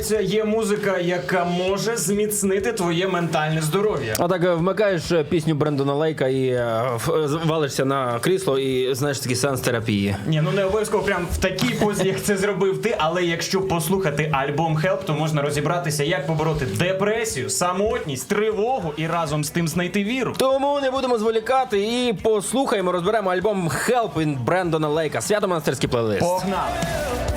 виявляється, є музика, яка може зміцнити твоє ментальне здоров'я. А так е, вмикаєш е, пісню Брендона Лейка і е, валишся на крісло і знаєш такий сеанс терапії. Ні, ну не обов'язково прям в такій позі, як це зробив ти. Але якщо послухати альбом Help, то можна розібратися, як побороти депресію, самотність, тривогу і разом з тим знайти віру. Тому не будемо зволікати і послухаємо, розберемо альбом Help від Брендона Лейка. Свято монастирський плейлист. Погнали!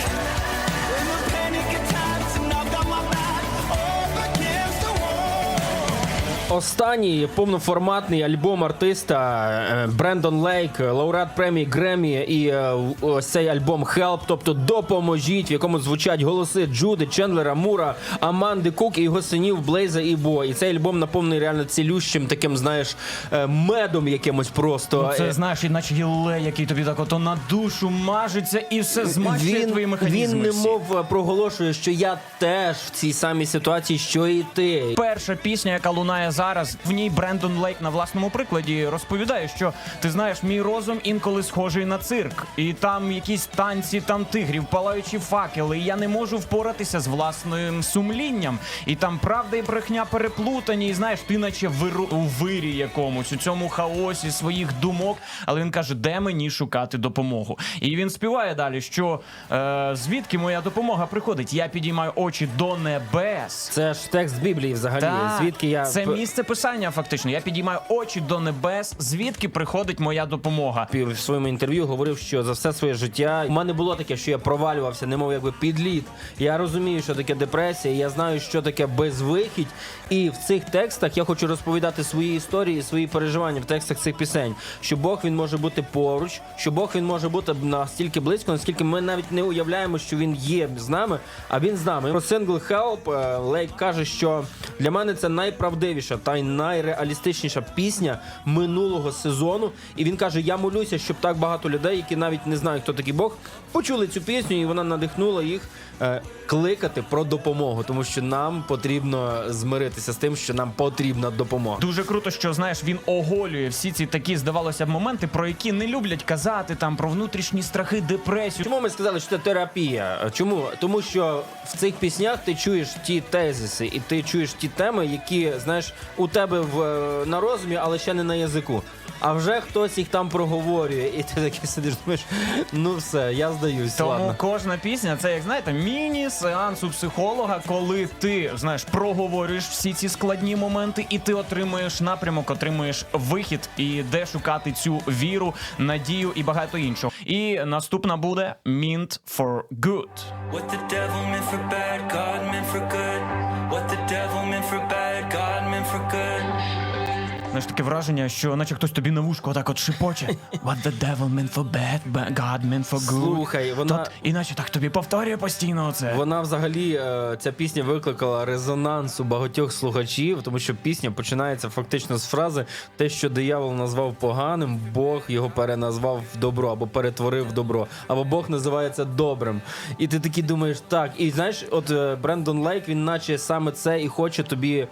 Останній повноформатний альбом артиста е, Брендон Лейк, лауреат премії Гремі, і е, ось цей альбом Help, тобто допоможіть, в якому звучать голоси Джуди, Чендлера, Мура, Аманди Кук і його синів Блейза і Бо. І цей альбом наповнений реально цілющим таким, знаєш, е, медом якимось просто. Ну, Це Е, знаєш, іначе гіле, який тобі так ото на душу мажеться і все змачує твої механізми. він немов е, проголошує, що я теж в цій самій ситуації, що і ти. Перша пісня, яка лунає зараз, в ній Брендон Лейк на власному прикладі розповідає, що ти знаєш, мій розум інколи схожий на цирк, і там якісь танці, там тигрів, палаючі факели. І я не можу впоратися з власним сумлінням. І там правда і брехня переплутані. І знаєш, ти наче виру у вирі якомусь у цьому хаосі своїх думок. Але він каже, де мені шукати допомогу? І він співає далі, що е, звідки моя допомога приходить? Я підіймаю очі до небес. Це ж текст Біблії взагалі. Так, Звідки я це п- місце писання, фактично. Я підіймаю очі до небес, звідки приходить моя допомога. В своєму інтерв'ю говорив, що за все своє життя у мене було таке, що я провалювався, немов якби під лід. Я розумію, що таке депресія, я знаю, що таке безвихідь. І в цих текстах я хочу розповідати свої історії, свої переживання в текстах цих пісень. Що Бог він може бути поруч, що Бог він може бути настільки близько, наскільки ми навіть не уявляємо, що він є з нами, а він з нами. Про сингл е, Лейк каже, що для мене це найправдивіша та й найреалістичніша пісня минулого сезону. І він каже: Я молюся, щоб так багато людей, які навіть не знають, хто такий Бог, почули цю пісню, і вона надихнула їх е, кликати про допомогу, тому що нам потрібно змиритися з тим, що нам потрібна допомога. Дуже круто, що знаєш, він оголює всі ці такі, здавалося б, моменти, про які не люблять казати, там про внутрішні страхи, депресію. Чому ми сказали, що це терапія? Чому? Тому що в цих піснях ти чуєш ті тезиси, і ти чуєш ті теми, які знаєш у тебе в е, на розумі, але ще не на язику. А вже хтось їх там проговорює, і ти такий сидиш, думаєш, ну все, я здаюсь. Тому ладно. кожна пісня це як знаєте, міні-сеанс у психолога, коли ти знаєш, проговорюєш всі ці складні моменти, і ти отримуєш напрямок, отримуєш вихід, і де шукати цю віру, надію і багато іншого. І наступна буде Mint for Good. What the devil meant for bad, God meant for good. What the devil meant for bad, God meant for good. Знаєш, таке враження, що наче хтось тобі на вушку отак от шипоче. What the devil meant for bad, but God meant for good. Слухай, вона- Тут, іначе так тобі повторює постійно це. Вона взагалі е, ця пісня викликала резонанс у багатьох слухачів, тому що пісня починається фактично з фрази те, що диявол назвав поганим, Бог його переназвав в добро або перетворив в добро, або Бог називається добрим. І ти такий думаєш, так. І знаєш, от е, Брендон Лейк, він наче саме це і хоче тобі.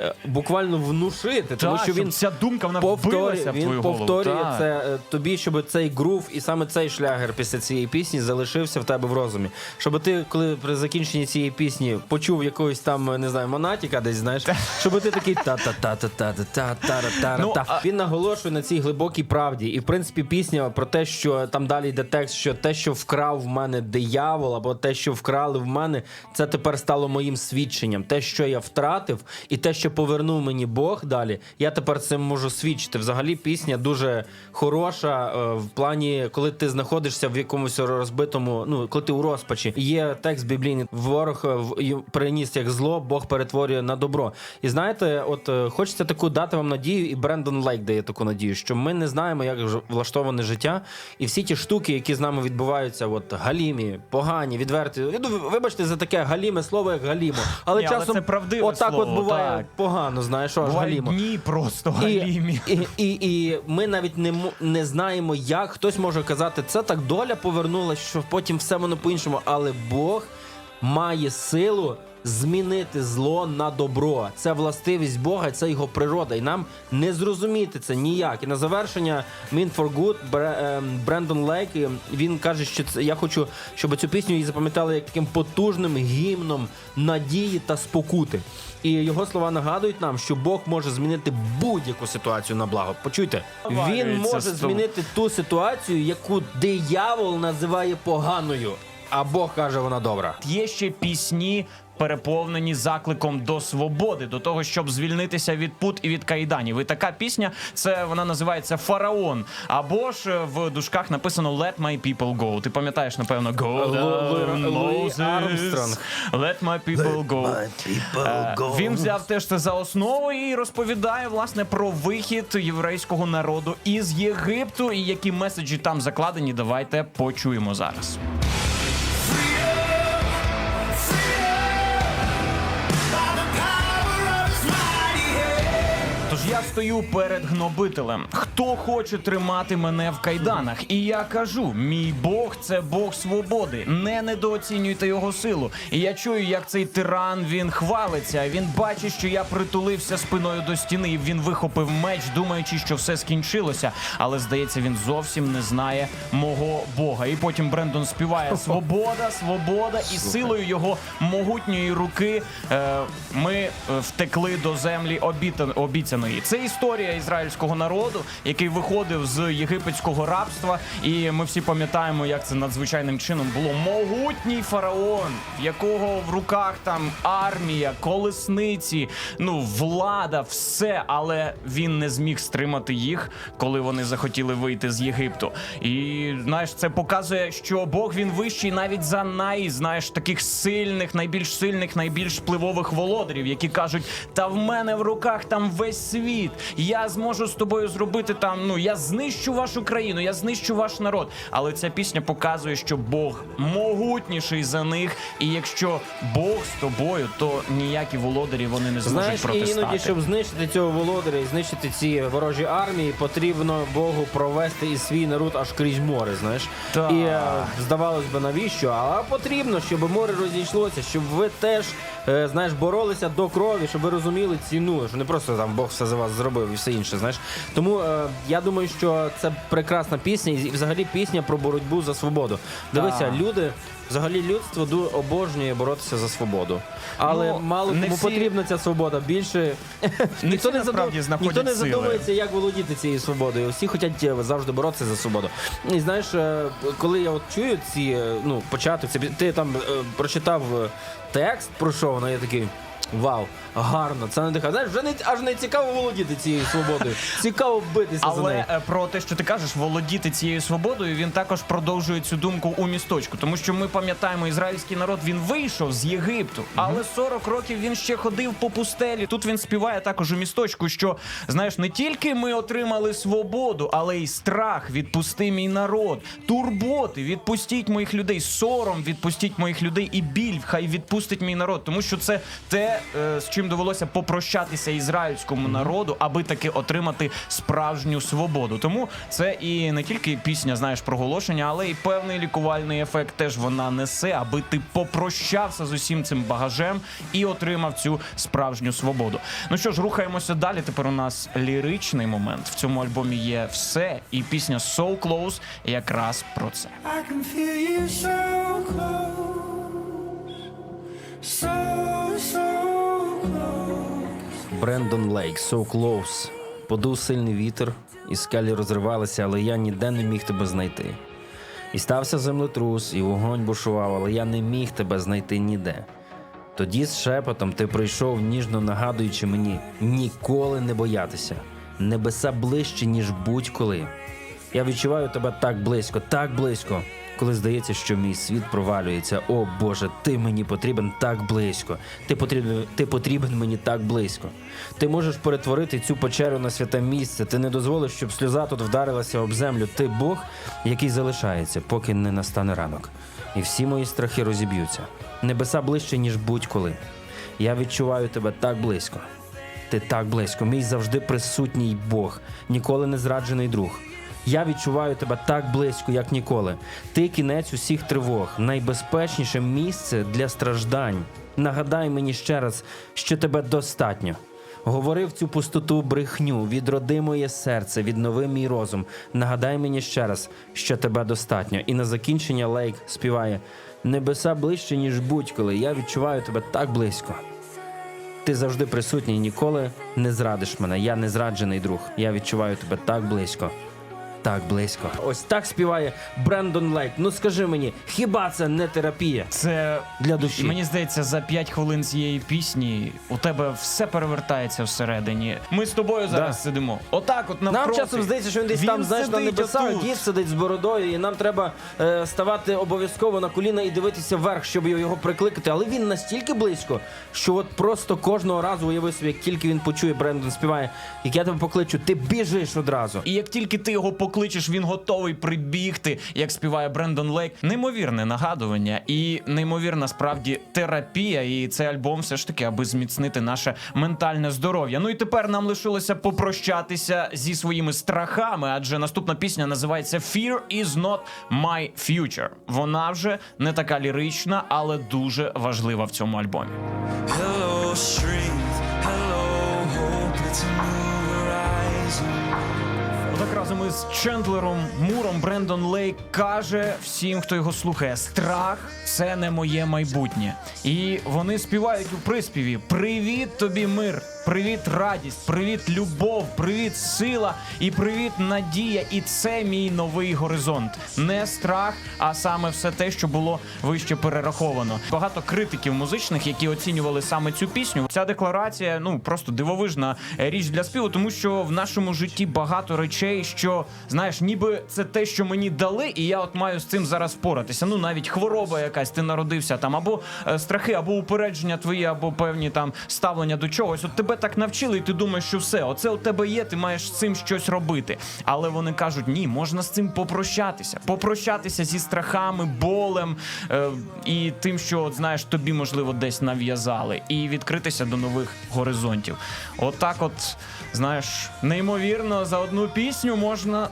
Е, Буквально внушити, тому що він ця думка вона повторює, вбилася в він твою повторює це е, тобі, щоб цей грув і саме цей шлягер після цієї пісні залишився в тебе в розумі. Щоб ти, коли при закінченні цієї пісні почув якогось там, не знаю, монатіка десь, знаєш, щоб ти такий та та та та та та та та та Ну, та а- Він наголошує на цій глибокій правді. І в принципі пісня про те, що там далі йде текст, що те, що вкрав в мене диявол, або те, що вкрали в мене, це тепер стало моїм свідченням. Те, що я втратив, і те, що повернув мені Бог далі, я тепер цим можу свідчити. Взагалі, пісня дуже хороша е, в плані, коли ти знаходишся в якомусь розбитому, ну коли ти у розпачі. Є текст біблійний ворог е, приніс як зло, Бог перетворює на добро. І знаєте, от е, хочеться таку дати вам надію, і Брендон Лейк дає таку надію, що ми не знаємо, як влаштоване життя, і всі ті штуки, які з нами відбуваються, от галімі, погані, відверті. Вибачте за таке галіме слово, як галімо. Але Ні, але часом це правдиве отак от буває так. Погано, знаєш, аж Бувають галімо. дні просто І, галімі. і, і, і ми навіть не, не знаємо, як хтось може казати, це так доля повернулася, що потім все воно по-іншому. Але Бог має силу змінити зло на добро. Це властивість Бога, це його природа. І нам не зрозуміти це ніяк. І на завершення Mean for Good ем, Брендон Лейк він каже, що це я хочу, щоб цю пісню її запам'ятали як таким потужним гімном надії та спокути. І його слова нагадують нам, що Бог може змінити будь-яку ситуацію на благо. Почуйте, він може змінити ту ситуацію, яку диявол називає поганою. А Бог каже, вона добра. Є ще пісні. Переповнені закликом до свободи, до того, щоб звільнитися від пут і від кайданів. І така пісня, це вона називається Фараон. Або ж е, в дужках написано Let my people go. Ти пам'ятаєш, напевно, Go down. Let my people go. Е, Він взяв теж це за основу і розповідає власне про вихід єврейського народу із Єгипту. І які меседжі там закладені. Давайте почуємо зараз. Стою перед гнобителем. Хто хоче тримати мене в кайданах? І я кажу: мій Бог це Бог свободи. Не недооцінюйте його силу. І я чую, як цей тиран він хвалиться. Він бачить, що я притулився спиною до стіни. і Він вихопив меч, думаючи, що все скінчилося. Але здається, він зовсім не знає мого Бога. І потім Брендон співає Свобода, свобода, і силою його могутньої руки е, ми е, втекли до землі обіцяної. Це історія ізраїльського народу, який виходив з єгипетського рабства. І ми всі пам'ятаємо, як це надзвичайним чином було могутній фараон, в якого в руках там армія, колесниці, ну влада, все, але він не зміг стримати їх, коли вони захотіли вийти з Єгипту. І знаєш, це показує, що Бог він вищий навіть за най, знаєш, таких сильних, найбільш сильних, найбільш впливових володарів, які кажуть: та в мене в руках там весь світ. Я зможу з тобою зробити там. Ну я знищу вашу країну, я знищу ваш народ. Але ця пісня показує, що Бог могутніший за них, і якщо Бог з тобою, то ніякі володарі вони не зможуть Знаєш, протистати. іноді, щоб знищити цього володаря і знищити ці ворожі армії, потрібно Богу провести і свій народ аж крізь море. Знаєш, Так. і е, здавалось би, навіщо? А потрібно, щоб море розійшлося, щоб ви теж е, знаєш, боролися до крові, щоб ви розуміли ціну, що не просто там Бог все за вас зробив і все інше. Знаєш, тому е, я думаю, що це прекрасна пісня, і взагалі пісня про боротьбу за свободу. Дивися, люди. Взагалі людство ду- обожнює боротися за свободу, але Ну, мало кому всі- потрібна ця свобода. Більше ніхто всі не задум... ніхто не задумується, як володіти цією свободою. Всі хочуть е, завжди боротися за свободу. І знаєш, е, коли я от чую ці е, ну початок, ти там е, прочитав текст про що воно, я такий. Вау, гарно, це надихає. Знаєш, вже не аж не цікаво володіти цією свободою. Цікаво битися за неї. Але е, про те, що ти кажеш, володіти цією свободою, він також продовжує цю думку у місточку, тому що ми пам'ятаємо, ізраїльський народ він вийшов з Єгипту, але 40 років він ще ходив по пустелі. Тут він співає також у місточку, що знаєш, не тільки ми отримали свободу, але й страх. Відпусти мій народ, турботи, відпустіть моїх людей, сором, відпустіть моїх людей, і біль хай відпустить мій народ, тому що це те, е, з чим довелося попрощатися ізраїльському народу, аби таки отримати справжню свободу. Тому це і не тільки пісня, знаєш, проголошення, але і певний лікувальний ефект теж вона несе, аби ти попрощався з усім цим багажем і отримав цю справжню свободу. Ну що ж, рухаємося далі. Тепер у нас ліричний момент. В цьому альбомі є все, і пісня So Close якраз про це. I can feel you so close, so, so close. Брендон Лейк, So Close. Подув сильний вітер, і скелі розривалися, але я ніде не міг тебе знайти. І стався землетрус, і вогонь бушував, але я не міг тебе знайти ніде. Тоді з шепотом ти прийшов, ніжно нагадуючи мені ніколи не боятися. Небеса ближче, ніж будь-коли. Я відчуваю тебе так близько, так близько, коли здається, що мій світ провалюється. О Боже, ти мені потрібен так близько. Ти потрібен, ти потрібен мені так близько. Ти можеш перетворити цю печеру на святе місце. Ти не дозволиш, щоб сльоза тут вдарилася об землю. Ти Бог, який залишається, поки не настане ранок. І всі мої страхи розіб'ються. Небеса ближче, ніж будь-коли. Я відчуваю тебе так близько. Ти так близько, мій завжди присутній Бог, ніколи не зраджений друг. Я відчуваю тебе так близько, як ніколи. Ти кінець усіх тривог, найбезпечніше місце для страждань. нагадай мені ще раз, що тебе достатньо. Говорив цю пустоту брехню, відроди моє серце, віднови мій розум. Нагадай мені ще раз, що тебе достатньо. І на закінчення Лейк співає: Небеса ближче, ніж будь-коли. Я відчуваю тебе так близько. Ти завжди присутній, ніколи не зрадиш мене. Я не зраджений друг. Я відчуваю тебе так близько. Так близько. Ось так співає Брендон Лейк. Ну скажи мені, хіба це не терапія? Це Для душі. Мені здається, за 5 хвилин цієї пісні у тебе все перевертається всередині. Ми з тобою зараз Да. сидимо. Отак, от Нам часом здається, що він десь там знаєш на сидить небесах, отут. дід сидить з бородою, і нам треба е, ставати обов'язково на коліна і дивитися вверх, щоб його прикликати. Але він настільки близько, що от просто кожного разу уяви собі, як тільки він почує, Брендон співає, як я тебе покличу, ти біжиш одразу. І як тільки ти його покличеш, він готовий прибігти, як співає Брендон Лейк. Неймовірне нагадування і неймовірна справді терапія. І цей альбом все ж таки, аби зміцнити наше ментальне здоров'я. Ну і тепер нам лишилося попрощатися зі своїми страхами, адже наступна пісня називається Fear is not my future. Вона вже не така лірична, але дуже важлива в цьому альбомі. Hello, strength. Hello, hope. It's a new horizon. Отак разом із Чендлером Муром Брендон Лейк каже всім, хто його слухає: страх це не моє майбутнє. І вони співають у приспіві: Привіт тобі, мир! Привіт, радість, привіт, любов, привіт, сила і привіт, надія. І це мій новий горизонт. Не страх, а саме все те, що було вище перераховано. Багато критиків музичних, які оцінювали саме цю пісню. Ця декларація ну просто дивовижна е, річ для співу, тому що в нашому житті багато речей, що знаєш, ніби це те, що мені дали, і я от маю з цим зараз впоратися. Ну навіть хвороба якась, ти народився там, або е, страхи, або упередження твої, або певні там ставлення до чогось. От тебе так навчили, і ти думаєш, що все, оце у тебе є, ти маєш з цим щось робити. Але вони кажуть, ні, можна з цим попрощатися, попрощатися зі страхами, болем е, і тим, що от, знаєш, тобі можливо десь нав'язали, і відкритися до нових горизонтів. Отак, от знаєш, неймовірно, за одну пісню можна.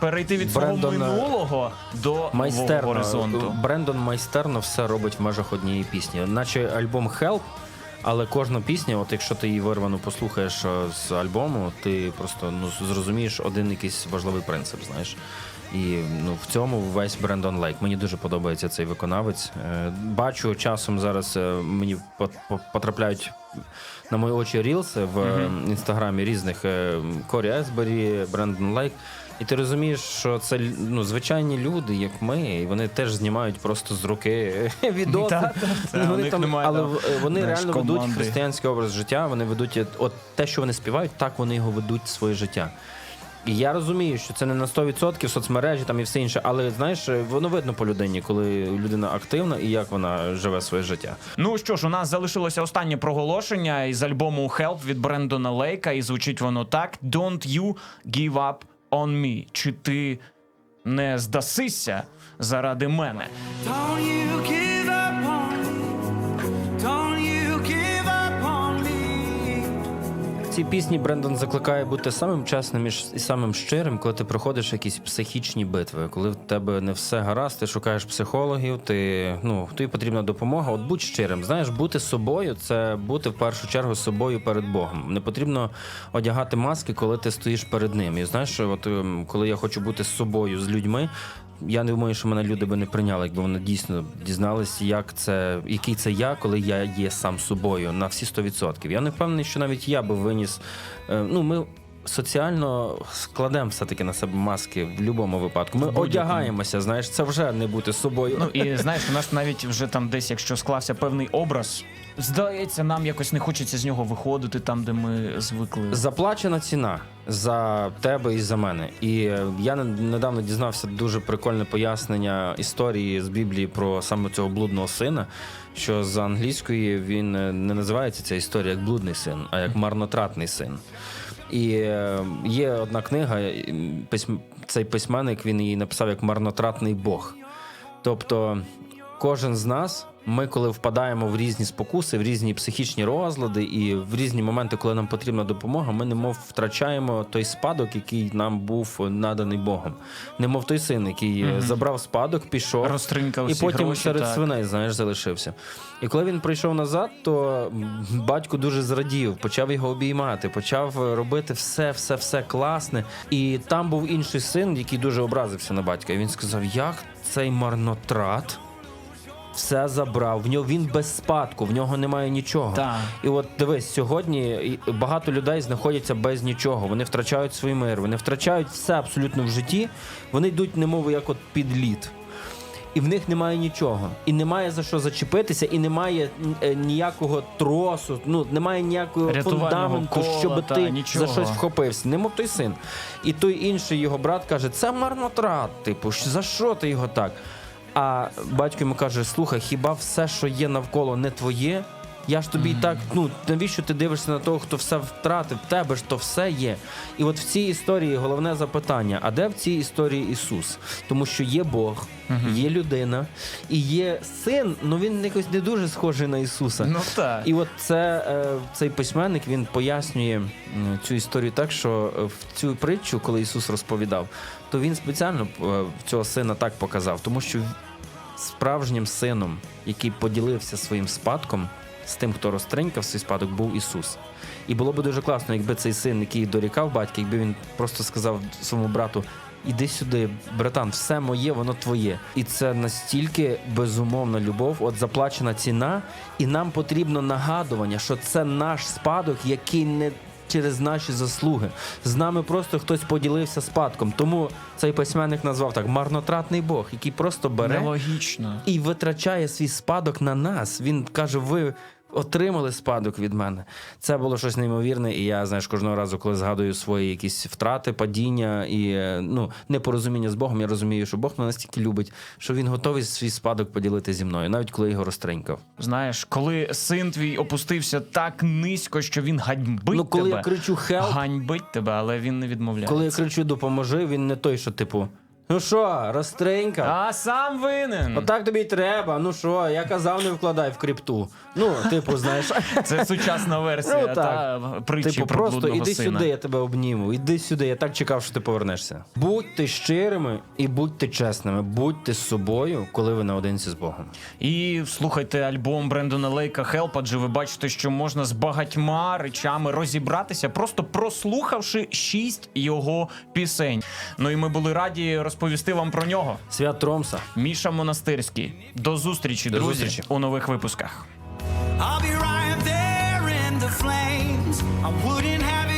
Перейти від свого Брендон, е, минулого до Майстерно. горизонту. Брендон майстерно все робить в межах однієї пісні. Наче альбом Help, але кожна пісня, от якщо ти її вирвано послухаєш е, з альбому, ти просто ну зрозумієш один якийсь важливий принцип, знаєш. І ну в цьому весь Брендон Лейк. Мені дуже подобається цей виконавець. Е, Бачу часом зараз е, мені потрапляють на мої очі рілси в інстаграмі різних Корі Есбері, Брендон Лейк. І ти розумієш, що це ну, звичайні люди, як ми, і вони теж знімають просто з руки відоси. Та, та, та, вони там, немає, але вони знаєш, реально ведуть команди. християнський образ життя. Вони ведуть от те, що вони співають, так вони його ведуть своє життя. І я розумію, що це не на 100% соцмережі там і все інше, але знаєш, воно видно по людині, коли людина активна і як вона живе своє життя. Ну що ж, у нас залишилося останнє проголошення із альбому Help від Брендона Лейка, і звучить воно так: Don't you give up on me. Чи ти не здасися заради мене? Цій пісні Брендон закликає бути самим чесним і самим щирим, коли ти проходиш якісь психічні битви, коли в тебе не все гаразд, ти шукаєш психологів, ти ну тобі потрібна допомога. От будь щирим. Знаєш, бути собою це бути в першу чергу собою перед Богом. Не потрібно одягати маски, коли ти стоїш перед ним. І знаєш, от ем, коли я хочу бути собою, з людьми. Я не думаю, що мене люди би не прийняли, якби вони дійсно дізналися, як це, який це я, коли я є сам собою на всі 100%. Я не впевнений, що навіть я би виніс. е, Ну, ми соціально складемо все-таки на себе маски в будь-якому випадку. Ми будь-якому. одягаємося, знаєш, це вже не бути собою. Ну і знаєш, у нас навіть вже там десь, якщо склався певний образ, здається, нам якось не хочеться з нього виходити там, де ми звикли. Заплачена ціна за тебе і за мене. І е, я не- недавно дізнався дуже прикольне пояснення історії з Біблії про саме цього блудного сина. Що з англійської він е, не називається ця історія як блудний син, а як марнотратний син. І е, є одна книга, цей письменник він її написав як марнотратний Бог. Тобто кожен з нас Ми, коли впадаємо в різні спокуси, в різні психічні розлади і в різні моменти, коли нам потрібна допомога, ми немов втрачаємо той спадок, який нам був наданий Богом. Немов той син, який е, забрав спадок, пішов Розтринькав і потім гроші, серед так. свиней, знаєш, залишився. І коли він прийшов назад, то батько дуже зрадів, почав його обіймати, почав робити все, все, все класне. І там був інший син, який дуже образився на батька. І він сказав: як цей марнотрат все забрав. В нього він без спадку, в нього немає нічого. Так. І от дивись, сьогодні багато людей знаходяться без нічого. Вони втрачають свій мир, вони втрачають все абсолютно в житті. Вони йдуть, немови, як от під лід. І в них немає нічого. І немає за що зачепитися, і немає е, ніякого тросу, ну немає ніякого фундаменту, кола, щоб та, ти нічого. за щось вхопився. Немов той син. І той інший його брат каже: це марнотрат. Типу, за що ти його так? А батько йому каже: слухай, хіба все, що є навколо, не твоє? Я ж тобі і так, ну навіщо ти дивишся на того, хто все втратив? В тебе ж то все є. І от в цій історії головне запитання: а де в цій історії Ісус? Тому що є Бог, є людина і є син, ну він якось не дуже схожий на Ісуса. Ну так. І от це е, цей письменник він пояснює цю історію так, що е, в цю притчу, коли Ісус розповідав, то він спеціально е, цього сина так показав, тому що справжнім сином, який поділився своїм спадком з тим, хто розтринькав свій спадок, був Ісус. І було б дуже класно, якби цей син, який дорікав батька, якби він просто сказав своєму брату. Іди сюди, братан, все моє, воно твоє. І це настільки безумовна любов, от заплачена ціна, і нам потрібно нагадування, що це наш спадок, який не через наші заслуги. З нами просто хтось поділився спадком. Тому цей письменник назвав так марнотратний Бог, який просто бере Нелогічно. і витрачає свій спадок на нас. Він каже: ви. Отримали спадок від мене. Це було щось неймовірне, і я знаєш, кожного разу, коли згадую свої якісь втрати, падіння і е, ну непорозуміння з Богом, я розумію, що Бог мене настільки любить, що він готовий свій спадок поділити зі мною, навіть коли його розтринькав. Знаєш, коли син твій опустився так низько, що він ганьбить ну, коли тебе. я кричу «Help», ганьбить тебе, але він не відмовляється. коли я кричу допоможи, він не той, що типу. Ну що, розтринькав? А сам винен. Отак тобі й треба. Ну що, я казав, не вкладай в крипту. Ну, типу, знаєш. Це сучасна версія Ну, та притчі Типу, про просто блудного іди сина. сюди, я тебе обніму. Іди сюди, я так чекав, що ти повернешся. Будьте щирими і будьте чесними, будьте з собою, коли ви наодинці з Богом. І слухайте альбом Брендона Лейка Хелп, адже ви бачите, що можна з багатьма речами розібратися, просто прослухавши шість його пісень. Ну і ми були раді розповісти вам про нього. Свят Тромса. Міша Монастирський. До зустрічі, До друзі, зустрічі. у нових випусках. I'll be right there in the flames. I wouldn't have it